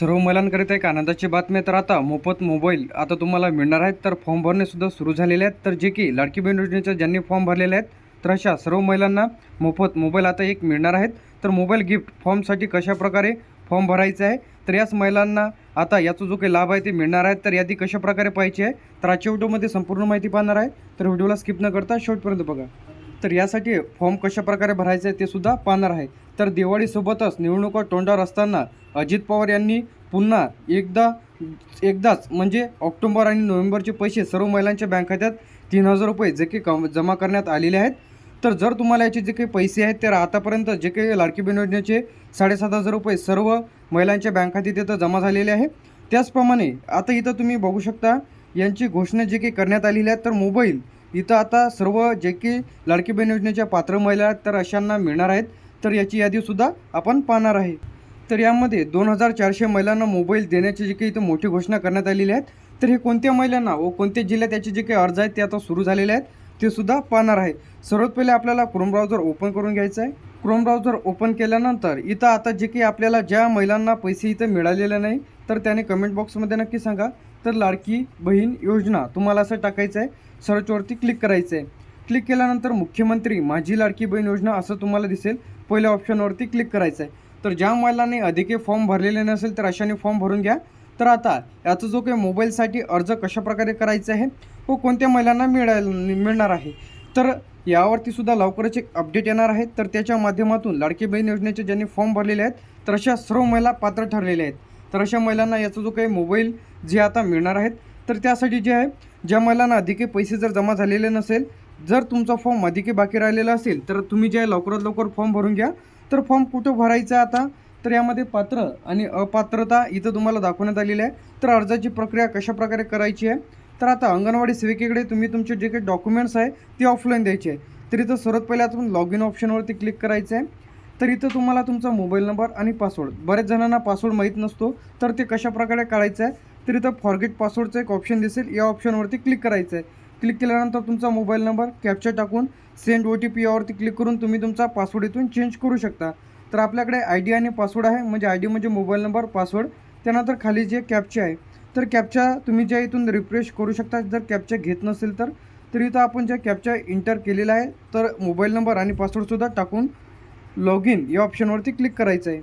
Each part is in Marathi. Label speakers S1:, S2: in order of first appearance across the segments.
S1: सर्व महिलांकरिता एक आनंदाची बातमी आहे. तर आता मोफत मोबाईल आता तुम्हाला मिळणार आहेत तर फॉर्म भरणेसुद्धा सुरू झालेले आहेत. तर जे की लाडकी बहीण योजनेच्या ज्यांनी फॉर्म भरलेले आहेत तर अशा सर्व महिलांना मोफत मोबाईल आता एक मिळणार आहेत. तर मोबाईल गिफ्ट फॉर्मसाठी कशाप्रकारे फॉर्म भरायचा आहे? तर याच महिलांना आता याचा जो काही लाभ आहे ते मिळणार आहे तर यादी कशाप्रकारे पाहिजे आहे? तर आजच्या व्हिडिओमध्ये संपूर्ण माहिती पाहणार आहे. तर व्हिडिओला स्किप न करता शेवटपर्यंत बघा. तर यासाठी फॉर्म कशाप्रकारे भरायचे आहे ते सुद्धा पाहणार आहे. तर दिवाळीसोबतच निवडणुका तोंडावर असताना अजित पवार यांनी पुन्हा एकदा एकदाच म्हणजे ऑक्टोबर आणि नोव्हेंबरचे पैसे सर्व महिलांच्या बँक खात्यात तीन हजार रुपये जे काही जमा करण्यात आलेले आहेत. तर जर तुम्हाला याचे जे काही पैसे आहेत तर आतापर्यंत जे काही लाडकी बहीण योजनेचे साडेसात हजार रुपये सर्व महिलांच्या बँक खात्यात इथं जमा झालेले आहे. त्याचप्रमाणे आता इथं तुम्ही बघू शकता यांची घोषणा जे काही करण्यात आलेली आहे तर मोबाईल इथं आता सर्व जे की लाडकी बहीण योजनेच्या पात्र महिला आहेत तर अशांना मिळणार आहेत. तर याची यादीसुद्धा आपण पाहणार आहे. तर यामध्ये दोन हजार चारशे महिलांना मोबाईल देण्याची जी काही इथं मोठी घोषणा करण्यात आलेली आहेत तर हे कोणत्या महिलांना व कोणत्या जिल्ह्यात याचे जे काही अर्ज आहेत ते आता सुरू झालेले आहेत ते सुद्धा पाहणार आहे. सर्वात पहिले आपल्याला क्रोम ब्राउझर ओपन करून घ्यायचं आहे. क्रोम ब्राउझर ओपन केल्यानंतर इथं आता जे काही आपल्याला ज्या महिलांना पैसे इथं मिळालेले नाही तर त्याने कमेंट बॉक्समध्ये नक्की सांगा. तर लाडकी बहीण योजना तुम्हाला असं टाकायचं आहे सर्चवरती क्लिक करायचं आहे क्लिक केल्यानंतर मुख्यमंत्री माझी लाडकी बहीण योजना असं तुम्हाला दिसेल. पहिल्या ऑप्शनवरती क्लिक करायचं आहे तर ज्या महिलांनी अधिके फॉर्म भरलेले नसेल तर अशाने फॉर्म भरून घ्या. तर आता याचा जो काही मोबाईलसाठी अर्ज कशाप्रकारे करायचा आहे व कोणत्या महिलांना मिळाल मिळणार आहे? तर यावरती सुद्धा लवकरच एक अपडेट येणार आहे. तर त्याच्या माध्यमातून लाडकी बहीण योजनेचे ज्यांनी फॉर्म भरलेले आहेत तर अशा सर्व महिला पात्र ठरलेल्या आहेत. तर अशा महिलांना याचा जो काही मोबाईल जे आता मिळणार आहेत तर त्यासाठी जे आहे ज्या महिलांना अधिके पैसे जर जमा झालेले नसेल जर तुमचा फॉर्म अधिके बाकी राहिलेला असेल तर तुम्ही जे आहे लवकरात लवकर फॉर्म भरून घ्या. तर फॉर्म कुठं भरायचा आहे आता? तर यामध्ये पात्र आणि अपात्रता इथं तुम्हाला दाखवण्यात आलेली आहे. तर अर्जाची प्रक्रिया कशाप्रकारे करायची आहे? तर आता अंगणवाडी सेविकेकडे तुम्ही तुमचे जे काही डॉक्युमेंट्स आहे ते ऑफलाईन द्यायचे आहे. तर इथं सर्वात पहिले आता लॉग इन ऑप्शनवरती क्लिक करायचं आहे. तर इथं तुम्हाला तुमचा मोबाईल नंबर आणि पासवर्ड बरेच जणांना पासवर्ड माहीत नसतो तर ते कशाप्रकारे काढायचं आहे तर इथं फॉरगेट पासवर्डचं एक ऑप्शन दिसेल या ऑप्शनवरती क्लिक करायचं आहे. क्लिक केल्यानंतर तुमचा मोबाईल नंबर कॅप्चर टाकून सेंड ओ टी पी यावरती क्लिक करून तुम्ही तुमचा पासवर्ड इथून चेंज करू शकता. तर आपल्याकडे आय डी आणि पासवर्ड आहे म्हणजे आय डी म्हणजे मोबाईल नंबर पासवर्ड त्यानंतर खाली जे कॅपचा आहे तर कॅपचा तुम्ही ज्या इथून रिफ्रेश करू शकता जर कॅपचा घेत नसेल तर तर इथं आपण ज्या कॅपचा इंटर केलेला आहे तर मोबाईल नंबर आणि पासवर्डसुद्धा टाकून लॉग इन या ऑप्शनवरती क्लिक करायचं आहे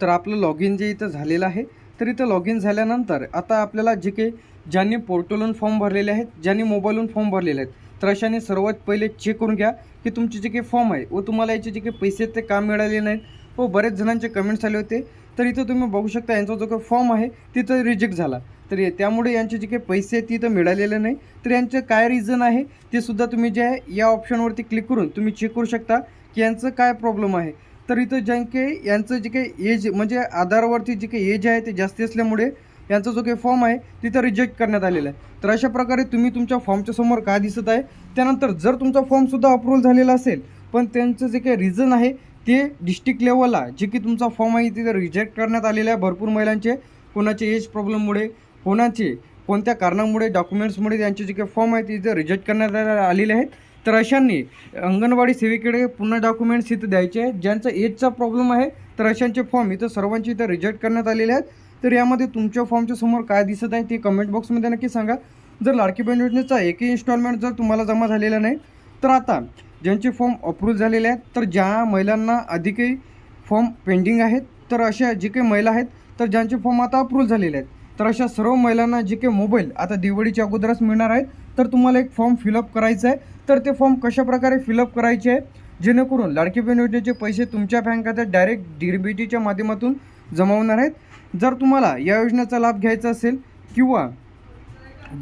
S1: तर आपलं लॉग इन जे इथं झालेलं आहे तर इथं लॉग इन झाल्यानंतर आता आपल्याला जे काही ज्यांनी पोर्टलहून फॉर्म भरलेले आहेत ज्यांनी मोबाईलहून फॉर्म भरलेले आहेत तर अशाने सर्वात पहिले चेक करून घ्या की तुमचे जे काही फॉर्म आहे व तुम्हाला याचे जे काही पैसे आहेत ते काम मिळाले नाहीत. व बरेच जणांचे कमेंट्स आले होते. तर इथं तुम्ही बघू शकता यांचा जो काही फॉर्म आहे तिथं रिजेक्ट झाला. तर त्यामुळे यांचे जे काही पैसे आहेत तिथं मिळालेले नाही. तर यांचं काय रिझन आहे ते सुद्धा तुम्ही जे आहे या ऑप्शनवरती क्लिक करून तुम्ही चेक करू शकता. की यांचं काय प्रॉब्लेम आहे? तर इथं ज्यांके यांचं जे काही एज म्हणजे आधारवरती जे काही एज आहे ते जास्ती असल्यामुळे यांचा जो काही फॉर्म आहे तिथं रिजेक्ट करण्यात आलेला आहे. तर अशा प्रकारे तुम्ही तुमच्या फॉर्मच्या समोर काय दिसत आहे? त्यानंतर जर तुमचा फॉर्मसुद्धा अप्रूव्हल झालेला असेल पण त्यांचं जे काही रिझन आहे ते डिस्ट्रिक्ट लेवलला जे की तुमचा फॉर्म आहे तिथे रिजेक्ट करण्यात आलेला आहे भरपूर महिलांचे. कोणाचे एज प्रॉब्लेममुळे कोणाचे कोणत्या कारणामुळे डॉक्युमेंट्समुळे त्यांचे जे काही फॉर्म आहे तिथे रिजेक्ट करण्यात आलेले आहेत. तर अशांनी अंगणवाडी सेवेकडे पुन्हा डॉक्युमेंट्स इथं द्यायचे आहेत. ज्यांचा एजचा प्रॉब्लेम आहे तर अशांचे फॉर्म इथं सर्वांचे इथं रिजेक्ट करण्यात आलेले आहेत. तर यामध्ये तुमच्या फॉर्मच्या समोर काय दिसत आहे ते कमेंट बॉक्समध्ये नक्की सांगा. जर लाडकी बहीण योजनेचा एकही इन्स्टॉलमेंट जर तुम्हाला जमा झालेला नाही तर आता ज्यांचे फॉर्म अप्रूव्ह झालेले आहेत तर ज्या महिलांना अधिकही फॉर्म पेंडिंग आहेत तर अशा जे काही महिला आहेत तर ज्यांचे फॉर्म आता अप्रूव्ह झालेले आहेत. तर अशा सर्व महिलांना जे काही मोबाईल आता दिवाळीच्या अगोदरच मिळणार आहेत तर तुम्हाला एक फॉर्म फिलअप करायचा आहे. तर ते फॉर्म कशाप्रकारे फिलअप करायचे आहे? जेणेकरून लाडकी बहीण योजनेचे पैसे तुमच्या बँक खात्यात डायरेक्ट डी बी टीच्या माध्यमातून जमा होणार आहेत. जर तुम्हाला या योजनेचा लाभ घ्यायचा असेल किंवा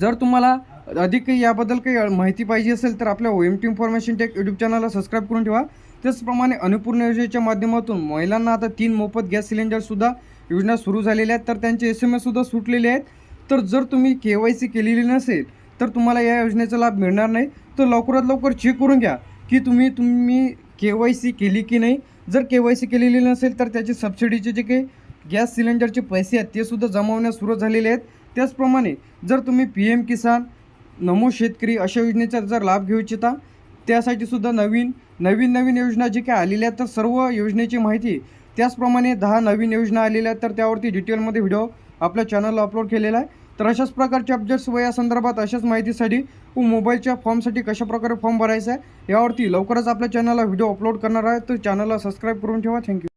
S1: जर तुम्हाला अधिक काही याबद्दल काही माहिती पाहिजे असेल तर आपल्या O M T information tech YouTube चॅनलला सबस्क्राईब करून ठेवा. त्याचप्रमाणे अनुपूर्ण योजनेच्या माध्यमातून महिलांना आता तीन मोफत गॅस सिलेंडरसुद्धा योजना सुरू झालेल्या आहेत. तर त्यांचे एस एम एससुद्धा सुटलेले आहेत. तर जर तुम्ही के वाय सी केलेली नसेल तर तुम्हाला या योजनेचा लाभ मिळणार नाही. तर लवकरात लवकर चेक करून घ्या की तुम्ही तुम्ही के वाय सी केली की नाही. जर के वाय सी केलेली नसेल तर त्याचे सबसिडीचे जे काही गॅस सिलेंडरचे पैसे आहेत ते सुद्धा सुरू झालेले आहेत. त्याचप्रमाणे जर तुम्ही पी एम किसान नमो शेतकरी अशा योजनेचा जर लाभ घेऊ इच्छिता त्यासाठी सुद्धा नवीन नवीन नवीन योजना जी काय आलेल्या आहेत तर सर्व योजनेची माहिती त्याचप्रमाणे दहा नवीन योजना आलेल्या आहेत तर त्यावरती डिटेलमध्ये व्हिडिओ आपल्या चॅनलला अपलोड केलेला आहे. तर अशाच प्रकारचे अपडेट्स व या संदर्भात अशाच माहितीसाठी व मोबाईलच्या फॉर्मसाठी कशाप्रकारे फॉर्म भरायचा आहे यावरती लवकरच आपल्या चॅनलला व्हिडिओ अपलोड करणार आहे तर चॅनलला सबस्क्राईब करून ठेवा. थँक्यू